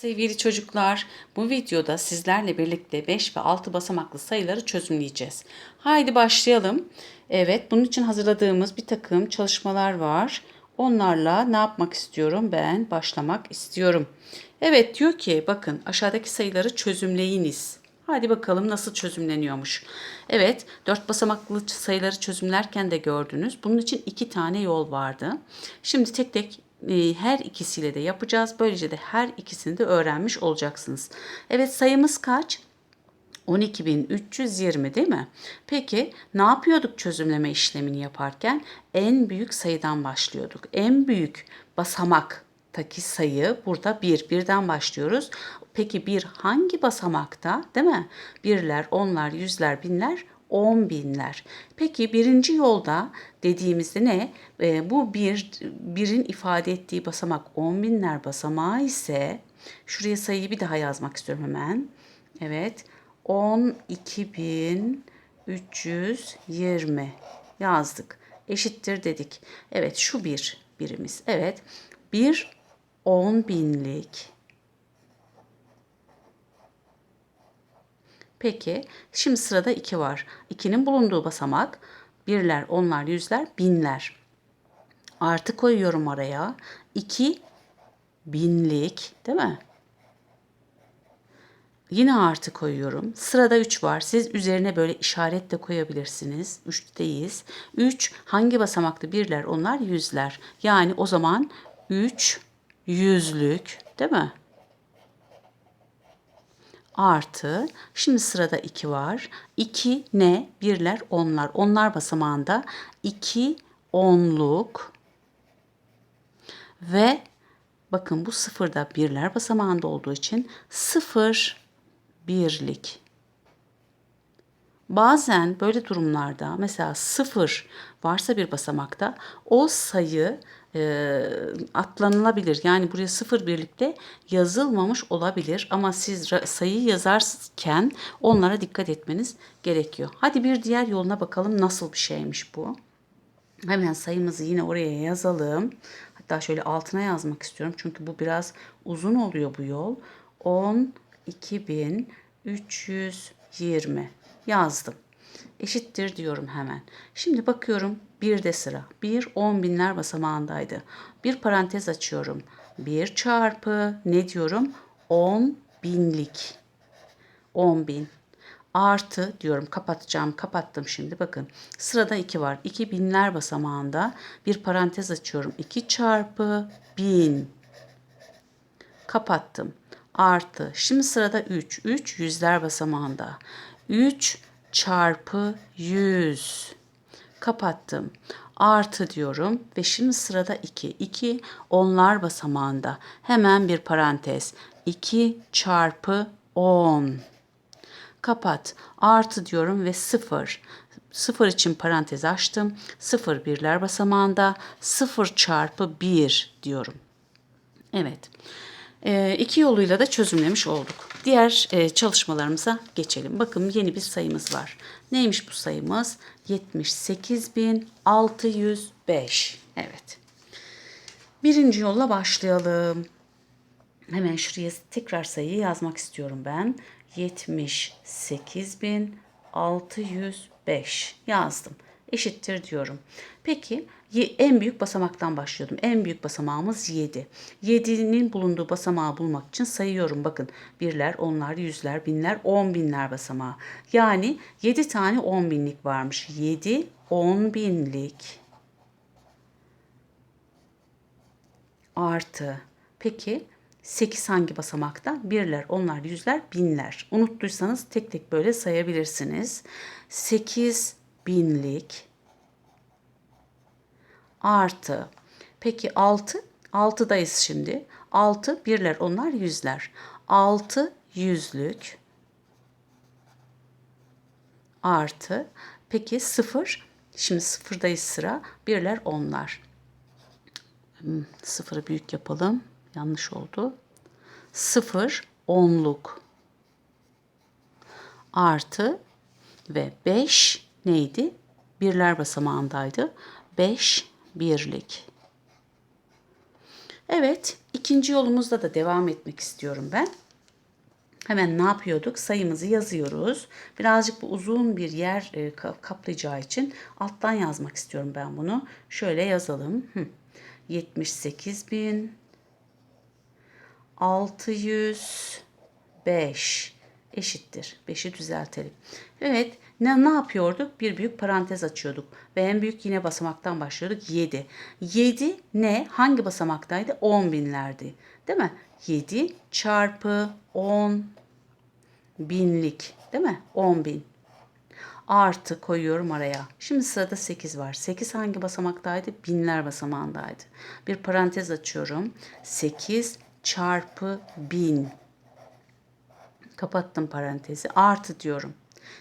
Sevgili çocuklar, bu videoda sizlerle birlikte 5 ve 6 basamaklı sayıları çözümleyeceğiz. Haydi başlayalım. Evet, bunun için hazırladığımız bir takım çalışmalar var. Onlarla ne yapmak istiyorum? Ben başlamak istiyorum. Evet diyor ki bakın aşağıdaki sayıları çözümleyiniz. Hadi bakalım nasıl çözümleniyormuş. Evet, dört basamaklı sayıları çözümlerken de gördünüz. Bunun için iki tane yol vardı. Şimdi tek tek her ikisiyle de yapacağız. Böylece de her ikisini de öğrenmiş olacaksınız. Evet sayımız kaç? 12.320 değil mi? Peki ne yapıyorduk çözümleme işlemini yaparken? En büyük sayıdan başlıyorduk. En büyük basamaktaki sayı burada 1. Birden başlıyoruz. Peki bir hangi basamakta değil mi? Birler, onlar, yüzler, binler, on binler. Peki birinci yolda dediğimizde ne? E, bu bir birin ifade ettiği basamak on binler basamağı ise şuraya sayıyı bir daha yazmak istiyorum hemen. Evet. 12.320 yazdık. Eşittir dedik. Evet şu bir birimiz. Evet. Bir on binlik Peki şimdi sırada 2 var. 2'nin bulunduğu basamak birler, onlar, yüzler, binler. Artı koyuyorum araya. 2 binlik değil mi? Yine artı koyuyorum. Sırada 3 var. Siz üzerine böyle işaret de koyabilirsiniz. 3'teyiz. 3 hangi basamaklı birler? Onlar yüzler. Yani o zaman 3 yüzlük değil mi? Artı şimdi sırada 2 var. 2 ne? Birler onlar. Onlar basamağında 2 onluk ve bakın bu sıfırda birler basamağında olduğu için sıfır birlik. Bazen böyle durumlarda mesela sıfır varsa bir basamakta o sayı e, atlanılabilir. Yani buraya sıfır birlikte yazılmamış olabilir ama siz sayı yazarken onlara dikkat etmeniz gerekiyor. Hadi bir diğer yoluna bakalım nasıl bir şeymiş bu. Hemen sayımızı yine oraya yazalım. Hatta şöyle altına yazmak istiyorum. Çünkü bu biraz uzun oluyor bu yol. 10.2320 yazdım. Eşittir diyorum hemen. Şimdi bakıyorum bir de sıra. Bir on binler basamağındaydı. Bir parantez açıyorum. Bir çarpı ne diyorum? On binlik. On bin. Artı diyorum kapatacağım kapattım şimdi bakın sırada 2 var 2 binler basamağında bir parantez açıyorum 2 çarpı bin kapattım artı şimdi sırada 3 3 yüzler basamağında 3 çarpı 100 kapattım. Artı diyorum ve şimdi sırada 2. 2 onlar basamağında. Hemen bir parantez. 2 çarpı 10. Kapat. Artı diyorum ve 0. 0 için parantez açtım. 0 birler basamağında. 0 çarpı 1 diyorum. Evet. E, iki yoluyla da çözümlemiş olduk. Diğer e, çalışmalarımıza geçelim. Bakın yeni bir sayımız var. Neymiş bu sayımız? 78.605. Evet. Birinci yolla başlayalım. Hemen şuraya tekrar sayıyı yazmak istiyorum ben. 78.605 yazdım. Eşittir diyorum. Peki en büyük basamaktan başlıyordum. En büyük basamağımız 7. 7'nin bulunduğu basamağı bulmak için sayıyorum. Bakın birler, onlar, yüzler, binler, on binler basamağı. Yani 7 tane 10 binlik varmış. 7 10 binlik artı. Peki 8 hangi basamakta? Birler, onlar, yüzler, binler. Unuttuysanız tek tek böyle sayabilirsiniz. 8 binlik artı. Peki 6? 6'dayız şimdi. 6 birler onlar yüzler. 6 yüzlük artı. Peki 0? Şimdi sıfırdayız sıra. Birler onlar. Hmm, sıfırı büyük yapalım. Yanlış oldu. 0 onluk artı ve 5 neydi? Birler basamağındaydı. 5 birlik. Evet, ikinci yolumuzda da devam etmek istiyorum ben. Hemen ne yapıyorduk? Sayımızı yazıyoruz. Birazcık bu uzun bir yer e, ka- kaplayacağı için alttan yazmak istiyorum ben bunu. Şöyle yazalım. Hı. 78 bin 605 eşittir. 5'i düzeltelim. Evet ne, ne yapıyorduk? Bir büyük parantez açıyorduk. Ve en büyük yine basamaktan başlıyorduk. 7. 7 ne? Hangi basamaktaydı? 10 binlerdi. Değil mi? 7 çarpı 10 binlik. Değil mi? 10 bin. Artı koyuyorum araya. Şimdi sırada 8 var. 8 hangi basamaktaydı? Binler basamağındaydı. Bir parantez açıyorum. 8 çarpı 1000. Kapattım parantezi. Artı diyorum.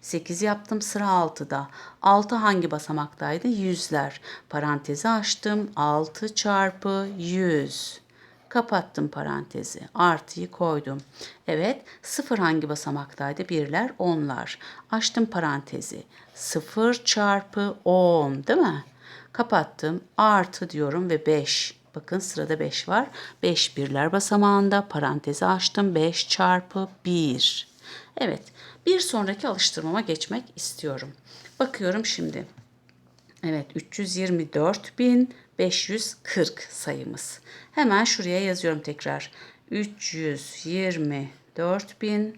8 yaptım sıra 6'da. 6 hangi basamaktaydı? Yüzler. Parantezi açtım. 6 çarpı 100. Kapattım parantezi. Artıyı koydum. Evet. 0 hangi basamaktaydı? Birler, onlar. Açtım parantezi. 0 çarpı 10 değil mi? Kapattım. Artı diyorum ve 5. Bakın sırada 5 var. 5 birler basamağında parantezi açtım. 5 çarpı 1. Evet. Bir sonraki alıştırmama geçmek istiyorum. Bakıyorum şimdi. Evet 324.540 sayımız. Hemen şuraya yazıyorum tekrar. 324.000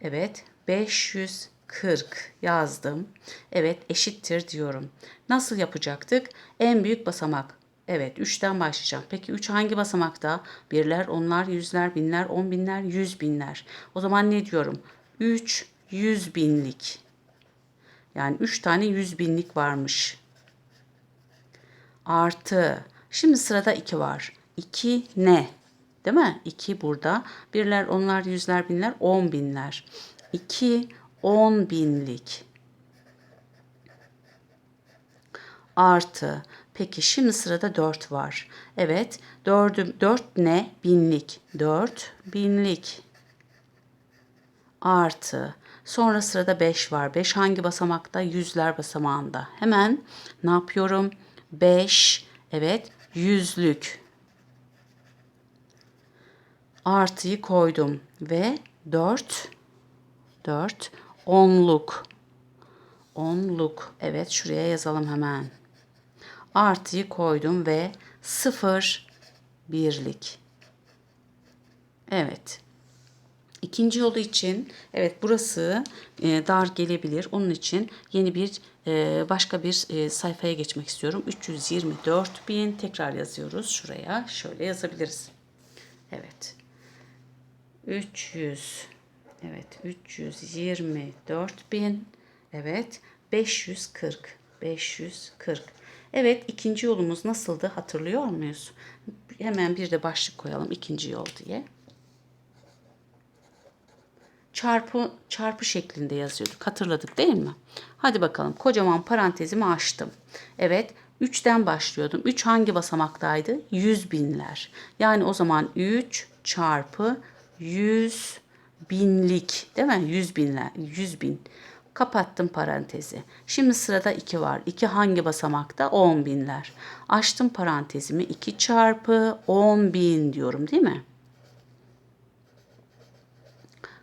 evet 540 yazdım. Evet eşittir diyorum. Nasıl yapacaktık? En büyük basamak. Evet 3'ten başlayacağım. Peki 3 hangi basamakta? Birler, onlar, yüzler, binler, on binler, yüz binler. O zaman ne diyorum? 3 yüz binlik. Yani 3 tane yüz binlik varmış. Artı. Şimdi sırada 2 var. 2 ne? Değil mi? 2 burada. Birler, onlar, yüzler, binler, on binler. 2 on binlik. Artı. Peki şimdi sırada 4 var. Evet. 4, 4 ne? Binlik. 4 binlik. Artı. Sonra sırada 5 var. 5 hangi basamakta? Yüzler basamağında. Hemen ne yapıyorum? 5. Evet. Yüzlük. Artıyı koydum. Ve 4. 4. Onluk. Onluk. Evet şuraya yazalım hemen. Artıyı koydum ve 0 birlik. Evet. İkinci yolu için evet burası e, dar gelebilir. Onun için yeni bir e, başka bir e, sayfaya geçmek istiyorum. 324 bin tekrar yazıyoruz şuraya. Şöyle yazabiliriz. Evet. 300 evet 324 bin evet 540 540 Evet ikinci yolumuz nasıldı hatırlıyor muyuz? Hemen bir de başlık koyalım ikinci yol diye çarpı çarpı şeklinde yazıyorduk. Hatırladık değil mi? Hadi bakalım. Kocaman parantezimi açtım. Evet. 3'ten başlıyordum. 3 hangi basamaktaydı? 100 binler. Yani o zaman 3 çarpı 100 binlik değil mi? 100 binler. 100 bin. Kapattım parantezi. Şimdi sırada 2 var. 2 hangi basamakta? 10 binler. Açtım parantezimi. 2 çarpı 10 bin diyorum değil mi?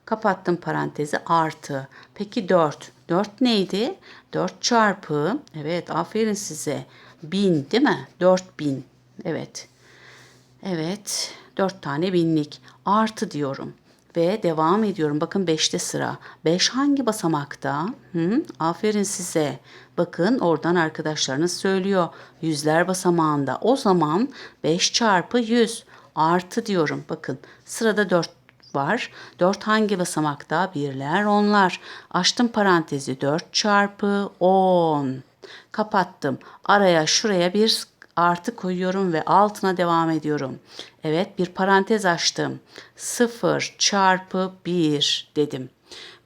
Kapattım parantezi artı. Peki 4. 4 neydi? 4 çarpı evet aferin size. 1000 değil mi? 4000. Evet. Evet. 4 tane binlik. Artı diyorum. Ve devam ediyorum. Bakın 5'te sıra. 5 hangi basamakta? Hı? Aferin size. Bakın oradan arkadaşlarınız söylüyor. Yüzler basamağında. O zaman 5 çarpı 100 artı diyorum. Bakın sırada 4 var. 4 hangi basamakta? Birler, onlar. Açtım parantezi 4 çarpı 10. Kapattım. Araya şuraya bir artı koyuyorum ve altına devam ediyorum. Evet bir parantez açtım. 0 çarpı 1 dedim.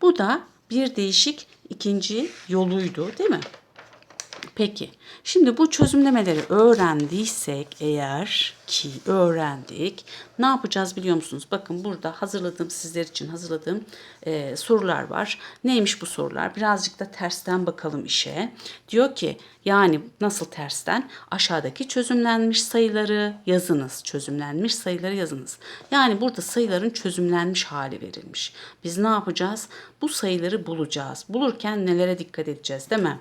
Bu da bir değişik ikinci yoluydu değil mi? Peki, şimdi bu çözümlemeleri öğrendiysek eğer ki öğrendik, ne yapacağız biliyor musunuz? Bakın burada hazırladığım sizler için hazırladığım e, sorular var. Neymiş bu sorular? Birazcık da tersten bakalım işe. Diyor ki yani nasıl tersten? Aşağıdaki çözümlenmiş sayıları yazınız. Çözümlenmiş sayıları yazınız. Yani burada sayıların çözümlenmiş hali verilmiş. Biz ne yapacağız? Bu sayıları bulacağız. Bulurken nelere dikkat edeceğiz değil mi?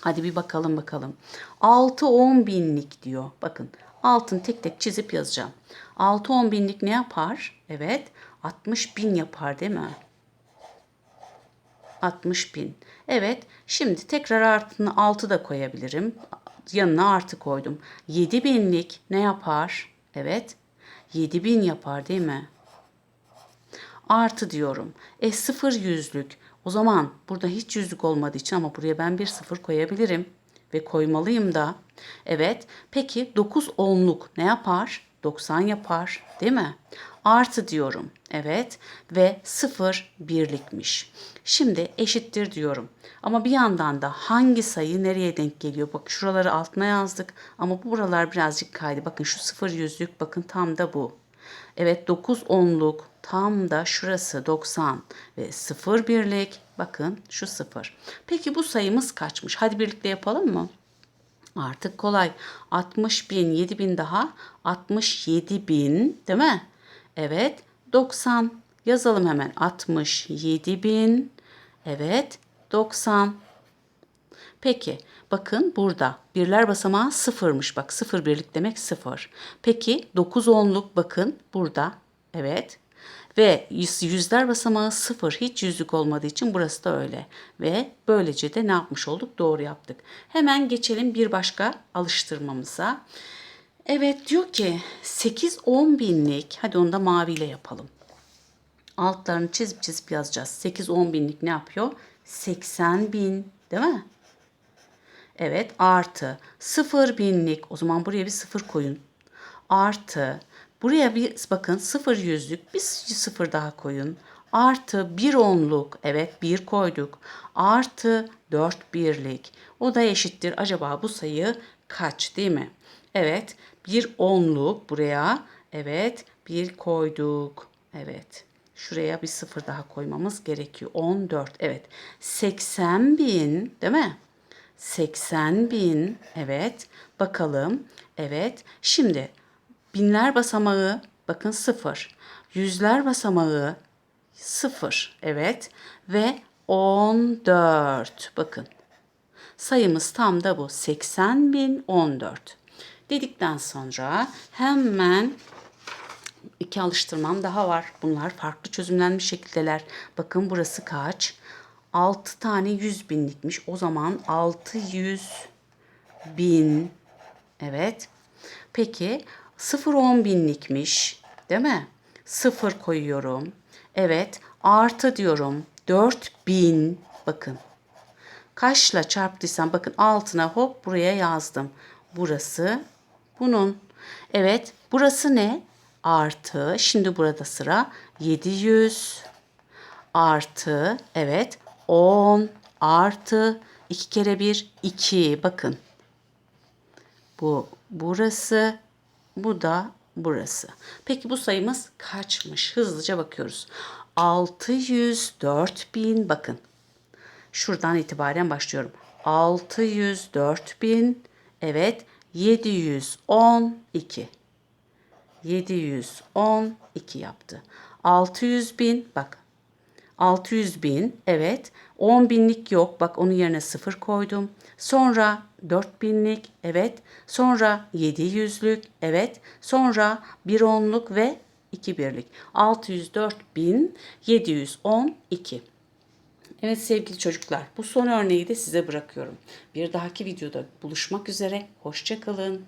Hadi bir bakalım bakalım. 6 10 binlik diyor. Bakın altın tek tek çizip yazacağım. 6 10 binlik ne yapar? Evet 60 bin yapar değil mi? 60 bin. Evet şimdi tekrar artını 6 da koyabilirim. Yanına artı koydum. 7 binlik ne yapar? Evet 7 bin yapar değil mi? Artı diyorum. E sıfır yüzlük. O zaman burada hiç yüzlük olmadığı için ama buraya ben bir sıfır koyabilirim. Ve koymalıyım da. Evet. Peki 9 onluk ne yapar? 90 yapar. Değil mi? Artı diyorum. Evet. Ve 0 birlikmiş. Şimdi eşittir diyorum. Ama bir yandan da hangi sayı nereye denk geliyor? Bak şuraları altına yazdık. Ama buralar birazcık kaydı. Bakın şu 0 yüzlük bakın tam da bu. Evet 9 onluk tam da şurası 90 ve 0 birlik bakın şu 0. Peki bu sayımız kaçmış? Hadi birlikte yapalım mı? Artık kolay. 60 bin, 7 bin daha 67 bin değil mi? Evet 90 yazalım hemen 67 bin. Evet 90. Peki bakın burada birler basamağı sıfırmış. Bak sıfır birlik demek sıfır. Peki 9 onluk bakın burada. Evet. Ve yüz- yüzler basamağı sıfır. Hiç yüzlük olmadığı için burası da öyle. Ve böylece de ne yapmış olduk? Doğru yaptık. Hemen geçelim bir başka alıştırmamıza. Evet diyor ki 8-10 binlik. Hadi onu da maviyle yapalım. Altlarını çizip çizip yazacağız. 8-10 binlik ne yapıyor? 80 bin değil mi? Evet artı 0 binlik o zaman buraya bir sıfır koyun. Artı buraya bir bakın 0 yüzlük bir sıfır daha koyun. Artı 1 onluk evet 1 koyduk. Artı 4 birlik o da eşittir. Acaba bu sayı kaç değil mi? Evet bir onluk buraya evet bir koyduk. Evet. Şuraya bir sıfır daha koymamız gerekiyor. 14. Evet. 80 bin değil mi? 80 bin. Evet. Bakalım. Evet. Şimdi binler basamağı bakın sıfır. Yüzler basamağı sıfır. Evet. Ve 14. Bakın. Sayımız tam da bu. 80 bin 14. Dedikten sonra hemen iki alıştırmam daha var. Bunlar farklı çözümlenmiş şekildeler. Bakın burası kaç? 6 tane 100 binlikmiş. O zaman 600 bin. Evet. Peki 0-10 binlikmiş. Değil mi? 0 koyuyorum. Evet. Artı diyorum. 4000. Bakın. Kaçla çarptıysam bakın altına hop buraya yazdım. Burası bunun. Evet. Burası ne? Artı. Şimdi burada sıra 700 artı evet 10 artı 2 kere 1 2 bakın. Bu burası bu da burası. Peki bu sayımız kaçmış? Hızlıca bakıyoruz. 604 bin bakın. Şuradan itibaren başlıyorum. 604 bin evet 712 712 yaptı. 600 bin bak 600 bin evet 10 binlik yok bak onun yerine 0 koydum. Sonra 4 binlik evet sonra 700'lük evet sonra 1 onluk ve 2 birlik 604 bin 712. Evet sevgili çocuklar bu son örneği de size bırakıyorum. Bir dahaki videoda buluşmak üzere hoşçakalın.